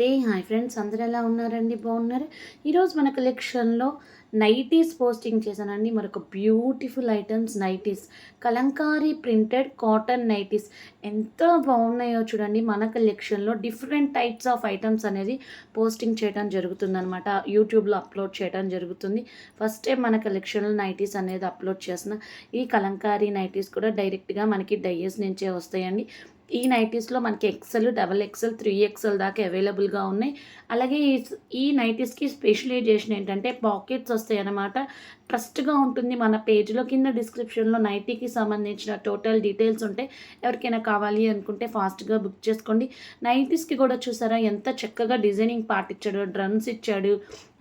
నమస్తే. Hi friends అందరు ఎలా ఉన్నారండి? బాగున్నారు? ఈరోజు మన కలెక్షన్లో నైటీస్ పోస్టింగ్ చేశానండి. మరొక beautiful items nighties. Kalamkari printed cotton nighties. ఎంత బాగున్నాయో చూడండి. మన కలెక్షన్లో డిఫరెంట్ టైప్స్ ఆఫ్ ఐటమ్స్ అనేది పోస్టింగ్ చేయడం జరుగుతుందనమాట యూట్యూబ్లో అప్లోడ్ చేయడం జరుగుతుంది. ఫస్ట్ టైం మన కలెక్షన్లో నైటీస్ అనేది అప్లోడ్ చేసిన ఈ కలంకారీ నైటీస్ కూడా డైరెక్ట్గా మనకి డయ్యస్ నుంచే వస్తాయండి. ఈ నైటీస్లో మనకి XL double XL three XL దాకా అవైలబుల్గా ఉన్నాయి. అలాగే ఈ నైటీస్కి స్పెషలైజేషన్ ఏంటంటే పాకెట్స్ వస్తాయి అన్నమాట ట్రస్ట్గా ఉంటుంది మన పేజ్లో కింద డిస్క్రిప్షన్లో నైటీకి సంబంధించిన టోటల్ డీటెయిల్స్ ఉంటే ఎవరికైనా కావాలి అనుకుంటే ఫాస్ట్గా బుక్ చేసుకోండి. నైటీస్కి కూడా చూసారా ఎంత చక్కగా డిజైనింగ్ పార్ట్ ఇచ్చాడు డ్రమ్స్ ఇచ్చాడు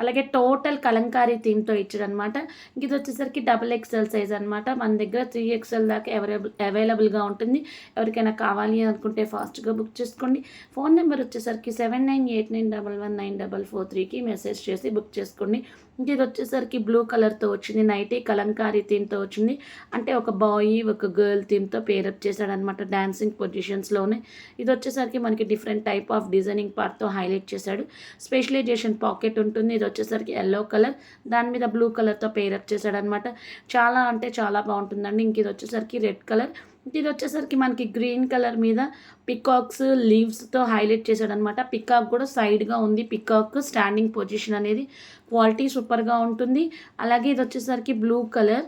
అలాగే టోటల్ కలంకారీ థీమ్తో ఇచ్చాడు అనమాట ఇది వచ్చేసరికి డబుల్ ఎక్స్ఎల్ సైజ్ అనమాట మన దగ్గర త్రీ ఎక్స్ఎల్ దాకా అవైలబుల్ అవైలబుల్గా ఉంటుంది. ఎవరికైనా కావాలి అనుకుంటే ఫాస్ట్గా బుక్ చేసుకోండి. ఫోన్ నెంబర్ వచ్చేసరికి seven nine eight nine double one nine double four త్రీకి మెసేజ్ చేసి బుక్ చేసుకోండి. ఇది వచ్చేసరికి బ్లూ కలర్తో వచ్చింది నైటీ కలంకారీ థీమ్తో వచ్చింది. అంటే ఒక బాయ్ ఒక గర్ల్ థీమ్తో పేరప్ చేశాడనమాట డాన్సింగ్ పొజిషన్స్లోనే ఇది వచ్చేసరికి మనకి డిఫరెంట్ టైప్ ఆఫ్ డిజైనింగ్ పార్ట్తో హైలైట్ చేశాడు. స్పెషలైజేషన్ పాకెట్ ఉంటుంది ఇది వచ్చేసరికి ఎల్లో కలర్. దాని మీద బ్లూ కలర్తో పేరప్ చేశాడనమాట చాలా అంటే చాలా బాగుంటుందండి. ఇంక ఇది వచ్చేసరికి రెడ్ కలర్. ఇది వచ్చేసరికి మనకి గ్రీన్ కలర్ మీద పికాక్స్ లీవ్స్తో హైలైట్ చేశాడు అనమాట పికాక్ కూడా సైడ్గా ఉంది. పికాక్ స్టాండింగ్ పొజిషన్ అనేది క్వాలిటీ సూపర్గా ఉంటుంది. అలాగే ఇది వచ్చేసరికి బ్లూ కలర్.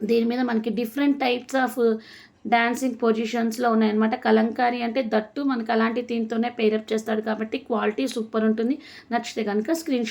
దీని మీద మనకి డిఫరెంట్ టైప్స్ ఆఫ్ డాన్సింగ్ పొజిషన్స్లో ఉన్నాయన్నమాట. కలంకారీ అంటే దట్టు మనకు అలాంటి దీంతోనే పేరప్ చేస్తాడు కాబట్టి క్వాలిటీ సూపర్ ఉంటుంది. నచ్చితే కనుక స్క్రీన్ షాట్